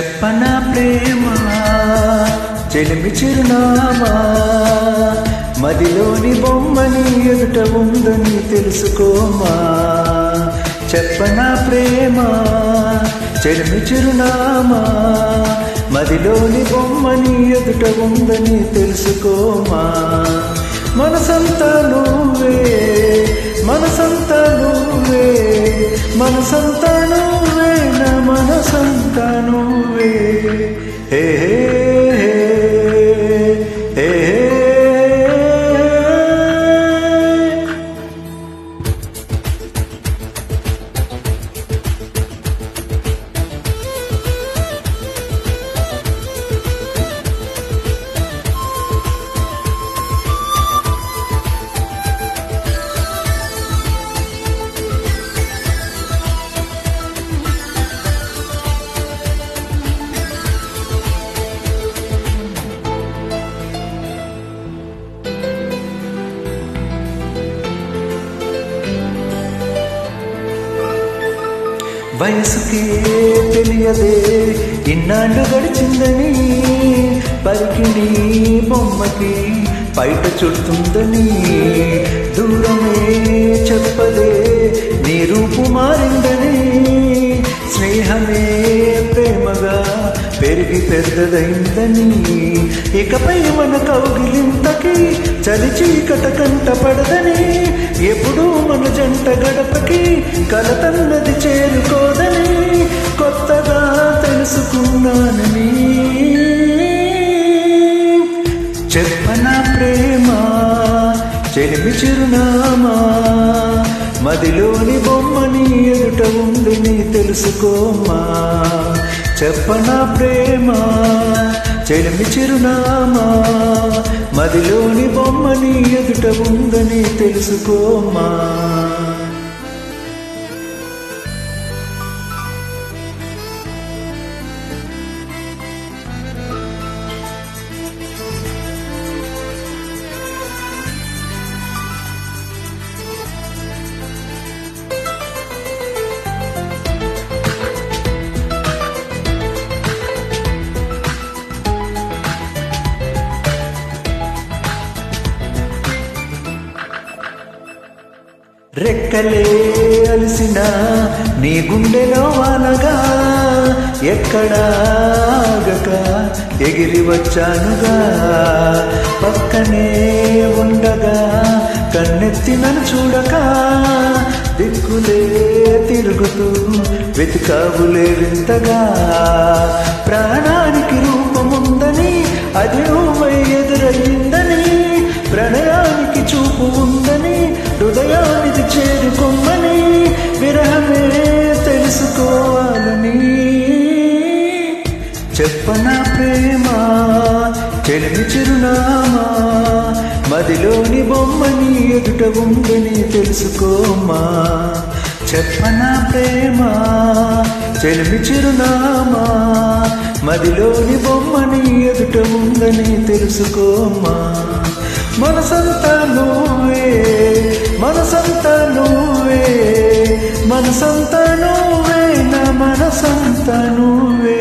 చెప్పన ప్రేమ చెలిమి చిరునామా. మదిలోని బొమ్మని ఎదుట ఉందని తెలుసుకోమా. చెప్పన ప్రేమ చెలిమి చిరునామా. మదిలోని బొమ్మని ఎదుట ఉందని తెలుసుకోమా. మనసంతా నువ్వే మనసంతా నువ్వే మనసంతా మనసంతా నువ్వే హే హే, వయసుకే తెలియదే. ఇన్నాళ్ళు గడిచిందని పరికిణి బొమ్మకి బయట చుడుతుందని దూరమే చెప్పదే నీ రూపు మారిందని పెద్దదైందని. ఇకపై మన కౌగిలింతకి చలి చీకట కంట పడదని. ఎప్పుడూ మన జంట గడపకి కలతన్నది చేరుకోదని. కొత్తగా తెలుసుకున్నానని. చెప్పన ప్రేమ చెలిమి చిరునామా. మదిలోని బొమ్మని ఎదుట ఉందని తెలుసుకోమా చెప్పన ప్రేమ? చెలిమి చిరునామా? మదిలోని బొమ్మని ఎదుట ఉందని తెలుసుకోమా రెక్కలే అలసిన నీ గుండెలో వానగా ఎక్కడాగక ఎగిరి వచ్చానుగా పక్కనే ఉండగా కన్నెత్తి నన్ను చూడక. దిక్కులే తిరుగుతూ వెతికావులే వింతగా. ప్రాణానికి రూపముందని అది నువ్వై చెప్పన ప్రేమ? చెలిమి చిరునామా? మదిలోని బొమ్మని ఎదుట ఉందని తెలుసుకోమా చెప్పన ప్రేమ? చెలిమి చిరునామా? మదిలోని బొమ్మని ఎదుట ఉందని తెలుసుకోమా మనసంతా నువ్వే మనసంతా నువ్వే మనసంతా నువ్వే నా మనసంతా నువ్వే.